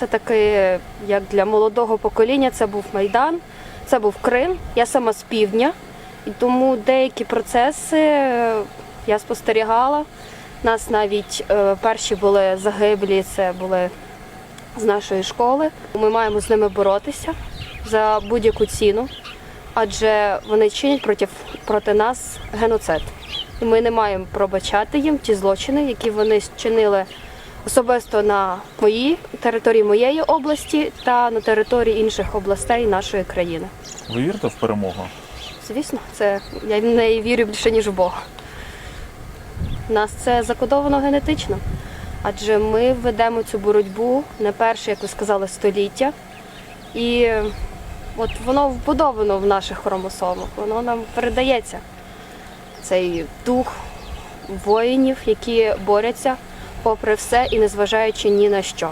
це такий, як для молодого покоління, це був Майдан, це був Крим. Я сама з півдня, і тому деякі процеси е, я спостерігала. Нас навіть е, перші були загиблі, це були з нашої школи. Ми маємо з ними боротися за будь-яку ціну, адже вони чинять проти, проти нас геноцид. І ми не маємо пробачати їм ті злочини, які вони чинили особисто на моїй території моєї області та на території інших областей нашої країни. Ви вірите в перемогу? Звісно, це я в неї вірю більше, ніж в Бога. У нас це закодовано генетично. Адже ми ведемо цю боротьбу не перше, як ви сказали, століття. І от воно вбудовано в наших хромосомах, воно нам передається. Цей дух воїнів, які борються попри все і незважаючи ні на що.